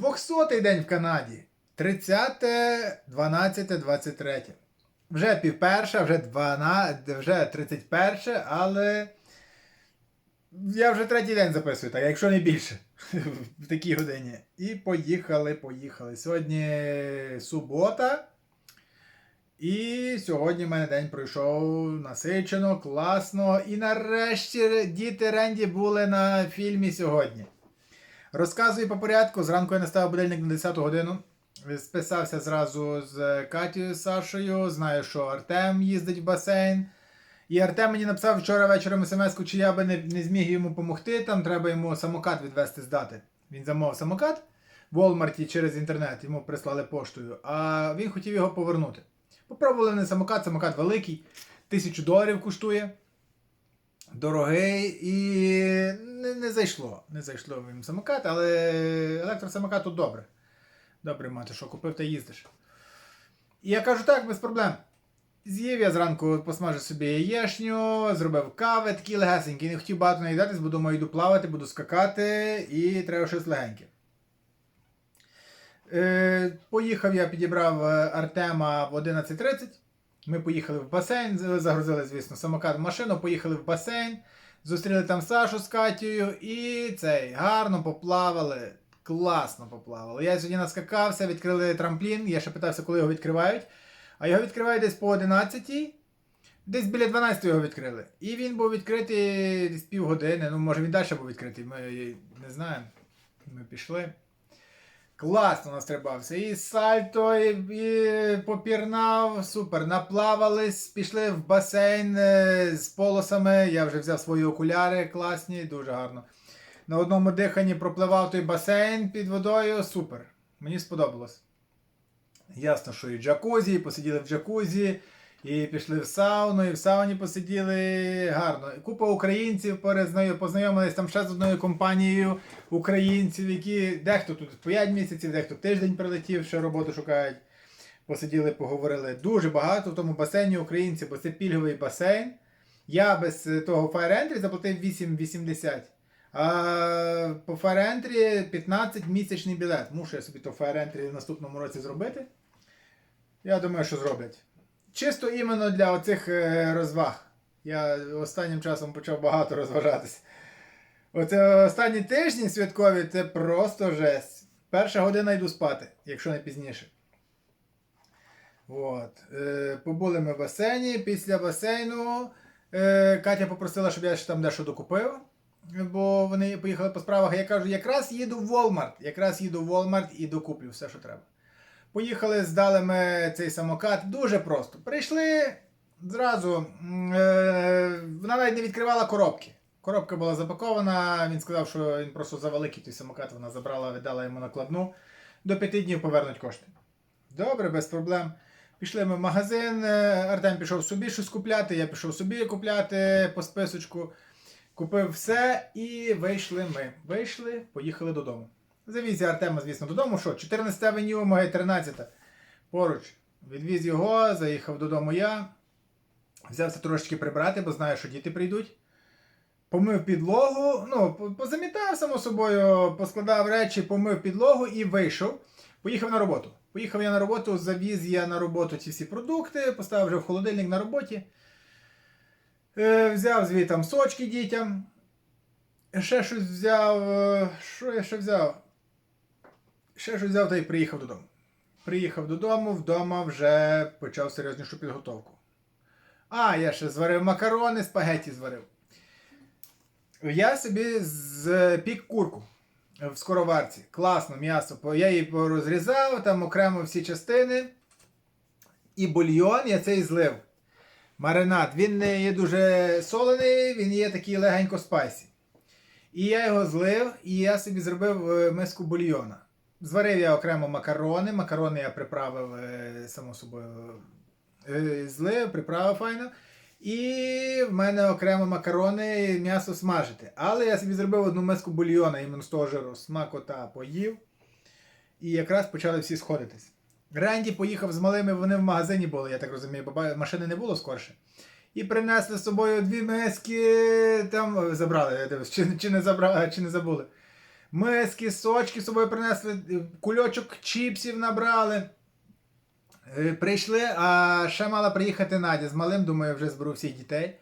200-й день в Канаді. 30, 12, 23. Вже пів перша, вже 12, вже 31, але я вже третій день записую, так, якщо не більше. В такій годині. І поїхали, поїхали. Сьогодні субота. І сьогодні в мене день пройшов насичено, класно. І нарешті діти Ренді були на фільмі сьогодні. Розказую по порядку. Зранку я наставив будильник на 10 годину. Списався зразу з Катєю з Сашою. Знаю, що Артем їздить в басейн. І Артем мені написав вчора вечором смс чи я би не, не зміг йому допомогти. Там треба йому самокат відвести здати. Він замовив самокат в Walmart через інтернет, йому прислали поштою, а він хотів його повернути. Попробували на самокат, самокат великий, тисячу доларів коштує. Дорогий і не, не зайшло. Не зайшло їм самокат, але електросамокат тут добре. Добре мати, що купив та їздиш. І я кажу, так, без проблем. З'їв я зранку посмажив собі яєшню, зробив кави, такі легесенькі. Не хотів багато наїдатись, бо думаю, йду плавати, буду скакати і треба щось легеньке. Е, поїхав я, підібрав е, Артема в 11.30. Ми поїхали в басейн, загрузили, звісно, самокат в машину, поїхали в басейн, зустріли там Сашу з Катєю і цей гарно поплавали. Класно поплавали. Я сьогодні наскакався, відкрили трамплін. Я ще питався, коли його відкривають. А його відкривають десь по 11 Десь біля 12 його відкрили. І він був відкритий десь півгодини. Ну, може він далі був відкритий, ми не знаємо. Ми пішли. Класно настрибався. І сальто, і, і попірнав, супер. Наплавались, пішли в басейн е, з полосами. Я вже взяв свої окуляри класні, дуже гарно. На одному диханні пропливав той басейн під водою. Супер. Мені сподобалось. Ясно, що і джакузі, посиділи в джакузі, і пішли в сауну, і в сауні посиділи гарно. Купа українців перезнаю, познайомились там ще з одною компанією українців, які дехто тут 5 місяців, дехто тиждень прилетів, ще роботу шукають. Посиділи, поговорили. Дуже багато в тому басейні українців, бо це пільговий басейн. Я без е, того Fire Entry заплатив 8,80. А по Fire Entry 15 місячний білет. Мушу я собі то Fire Entry в наступному році зробити. Я думаю, що зроблять. Чисто іменно для оцих е, розваг. Я останнім часом почав багато розважатись. Оце останні тижні святкові це просто жесть. Перша година йду спати, якщо не пізніше. От. Е, побули ми в басейні. Після басейну е, Катя попросила, щоб я ще там дещо докупив. Бо вони поїхали по справах. Я кажу, якраз їду в Walmart. Якраз їду в Walmart і докуплю все, що треба. Поїхали, здали ми цей самокат. Дуже просто. Прийшли зразу. Е, вона навіть не відкривала коробки. Коробка була запакована. Він сказав, що він просто за великий той самокат вона забрала, віддала йому накладну. До п'яти днів повернуть кошти. Добре, без проблем. Пішли ми в магазин. е, Артем пішов собі щось купляти, я пішов собі купляти по списочку. Купив все і вийшли ми. Вийшли, поїхали додому. Завіз Артема, звісно, додому. Що? 14 авеню, моє 13. Поруч. Відвіз його, заїхав додому я. Взявся трошечки прибрати, бо знаю, що діти прийдуть. Помив підлогу, ну, позамітав, само собою, поскладав речі, помив підлогу і вийшов. Поїхав на роботу. Поїхав я на роботу, завіз я на роботу ці всі продукти, поставив вже в холодильник на роботі. Е, взяв звітом сочки дітям. Ще щось взяв. е, Що я ще взяв? Ще щось взяв та й приїхав додому. Приїхав додому, вдома вже почав серйознішу підготовку. А, я ще зварив макарони, спагеті зварив. Я собі запік курку в скороварці. Класно, м'ясо. Я її порозрізав, там окремо всі частини. І бульйон я цей злив. Маринад. Він не є дуже солений, він є такий легенько спайсі. І я його злив, і я собі зробив е, миску бульйона. Зварив я окремо макарони. Макарони я приправив, е, само собою, е, злив, приправив файно. І в мене окремо макарони м'ясо смажити. Але я собі зробив одну миску бульйона іменно з того жиру. Смакота поїв. І якраз почали всі сходитись. Ренді поїхав з малими, вони в магазині були, я так розумію, бо машини не було скорше. І принесли з собою дві миски, там е, забрали, я дивлюсь, чи, чи, не забрали, чи не забули. Миски, сочки з собою принесли, е, кульочок чіпсів набрали. Е, Прийшли, а ще мала приїхати Надя з малим, думаю, вже зберу всіх дітей.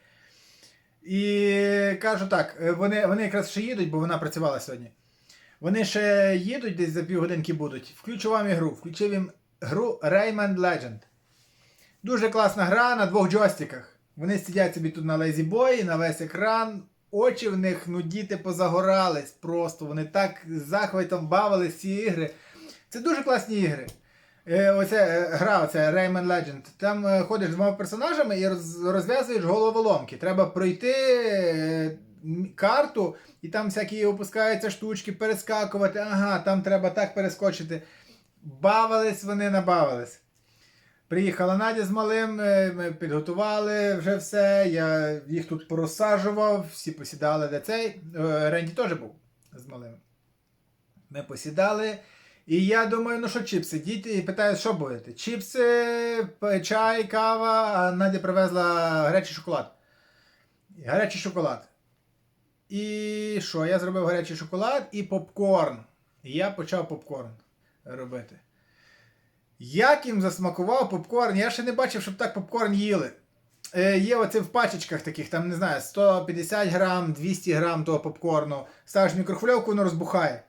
І кажу так, е, вони, вони якраз ще їдуть, бо вона працювала сьогодні. Вони ще їдуть, десь за півгодинки будуть. Включу вам ігру. Включив їм гру Rayman Legend. Дуже класна гра на двох джойстиках. Вони сидять собі тут на Lazy Boy, на весь екран. Очі в них, ну діти позагорались просто. Вони так з захватом бавились ці ігри. Це дуже класні ігри. Е, оце е, гра, оце Rayman Legend. Там е, ходиш з двома персонажами і роз, розв'язуєш головоломки. Треба пройти е, карту, і там всякі опускаються штучки, перескакувати. Ага, там треба так перескочити. Бавились вони, набавились. Приїхала Надя з малим, е, ми підготували вже все. Я їх тут порозсаджував, всі посідали де цей. Е, Ренді теж був з малим. Ми посідали. І я думаю, ну що чіпси? Діти і питають, що будете? Чіпси, чай, кава, а Надя привезла гарячий шоколад. Гарячий шоколад. І що? Я зробив гарячий шоколад і попкорн. І я почав попкорн робити. Як їм засмакував попкорн, я ще не бачив, щоб так попкорн їли. Е, є оце в пачечках таких, там не знаю, 150 грам, 200 грам того попкорну. Ставиш мікрохвильовку, воно розбухає.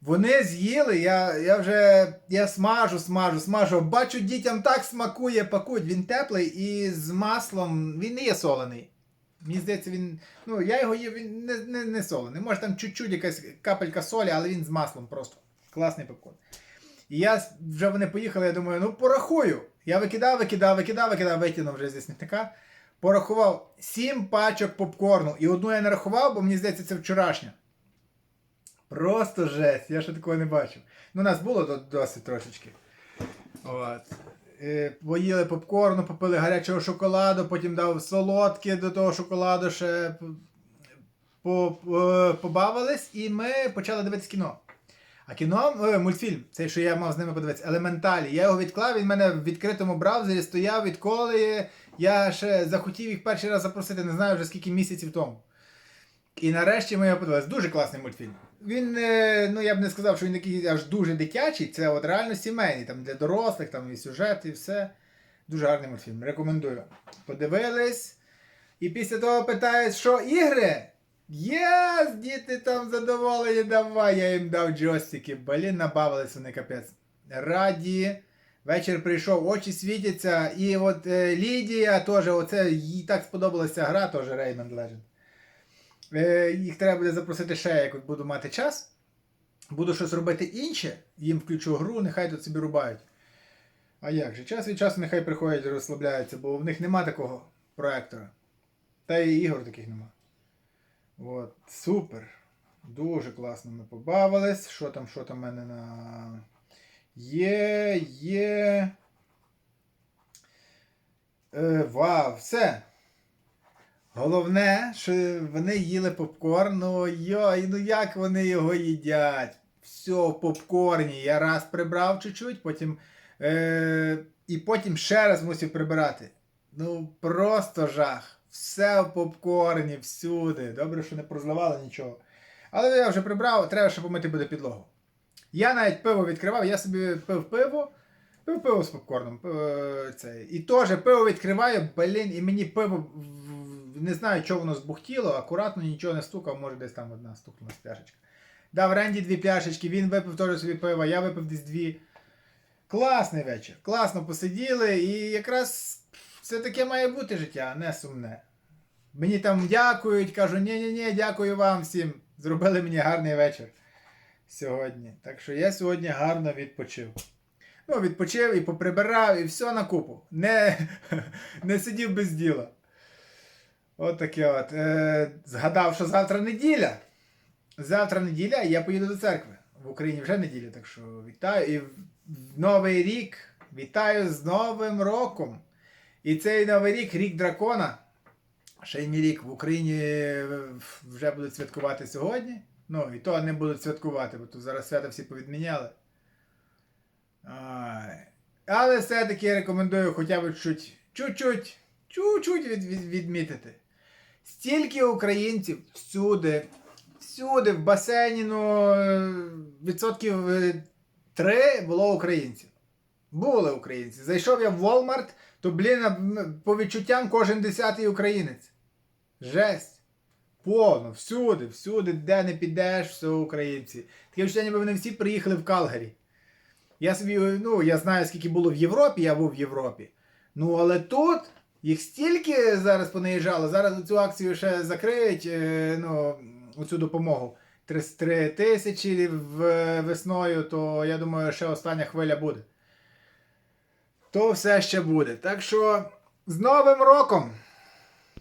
Вони з'їли, я, я вже я смажу, смажу, смажу. Бачу, дітям так смакує, пакують. Він теплий і з маслом. Він не є солений. Мені здається, він. Ну, я його їв, він не, не, не солений. Може там чуть-чуть якась капелька солі, але він з маслом просто. Класний попкорн. І я вже вони поїхали, я думаю, ну порахую. Я викидав, викидав, викидав, викидав, викинув вже зі смітника. Порахував сім пачок попкорну. І одну я не рахував, бо мені здається, це вчорашня. Просто жесть, я ще такого не бачив. Ну, нас було досить трошечки. От. Е, Поїли попкорну, попили гарячого шоколаду, потім дав солодке до того шоколаду ще по- побавились, і ми почали дивитися кіно. А кіно, е, мультфільм, цей, що я мав з ними подивитися, елементалі. Я його відклав, він мене в відкритому браузері стояв, відколи я ще захотів їх перший раз запросити, не знаю вже скільки місяців тому. І нарешті ми його подивилися. Дуже класний мультфільм. Він, е, ну я б не сказав, що він такий аж дуже дитячий, це от реально сімейний, там для дорослих, там і сюжет, і все. Дуже гарний мультфільм. Рекомендую. Подивились. І після того питають, що ігри? Єс, діти там задоволені, давай. Я їм дав джойстики. Блін, набавились вони капець. Раді. Вечір прийшов, очі світяться. І от е, Лідія теж, оце їй так сподобалася гра, теж Rayman Legend. Е, їх треба буде запросити ще, як буду мати час. Буду щось робити інше, їм включу гру, нехай тут собі рубають. А як же? Час від часу нехай приходять, і розслабляються, бо в них нема такого проектора. Та і ігор таких нема. От, супер. Дуже класно ми побавились. Що там, що там в мене на. Є, є. Е, вау, все. Головне, що вони їли попкорн. Ну йой, ну як вони його їдять? Все в попкорні. Я раз прибрав чуть-чуть, потім. Е, і потім ще раз мусив прибирати. Ну, просто жах. Все в попкорні, всюди. Добре, що не прозливали нічого. Але я вже прибрав, треба ще помити буде підлогу. Я навіть пиво відкривав, я собі пив пиво. Пив пиво з попкорном. е, Це. І теж пиво відкриваю, блін, і мені пиво не знаю, чого воно збухтіло, акуратно нічого не стукав, може десь там одна стукнула пляшечка. Дав Ренді дві пляшечки, він випив теж собі пиво, я випив десь дві. Класний вечір. Класно посиділи, і якраз це таке має бути життя, а не сумне. Мені там дякують, кажу, ні-ні-ні, дякую вам всім. Зробили мені гарний вечір сьогодні. Так що я сьогодні гарно відпочив. Ну, відпочив і поприбирав, і все на купу. Не, не сидів без діла. От таке от. Е, згадав, що завтра неділя. Завтра неділя, і я поїду до церкви. В Україні вже неділя, так що вітаю. І в Новий рік вітаю з Новим роком. І цей Новий рік, рік дракона. Ще й мій рік в Україні е, вже будуть святкувати сьогодні. Ну, і то не будуть святкувати, бо тут зараз свята всі повідміняли. Ай. Але все-таки рекомендую хоча б чуть, чуть-чуть, чуть-чуть від, від, відмітити. Стільки українців всюди, всюди в басейні, ну, е, відсотків е, три було українців. Були українці. Зайшов я в Walmart, то, блін, по відчуттям кожен десятий українець. Жесть. Повно, всюди, всюди, де не підеш, все українці. Таке відчуття, ніби вони всі приїхали в Калгарі. Я собі, ну, я знаю, скільки було в Європі, я був в Європі. Ну, але тут їх стільки зараз понаїжджало. Зараз цю акцію ще закриють, е, ну, оцю допомогу. 33 тисячі в- весною, то я думаю, ще остання хвиля буде. То все ще буде. Так що з Новим роком!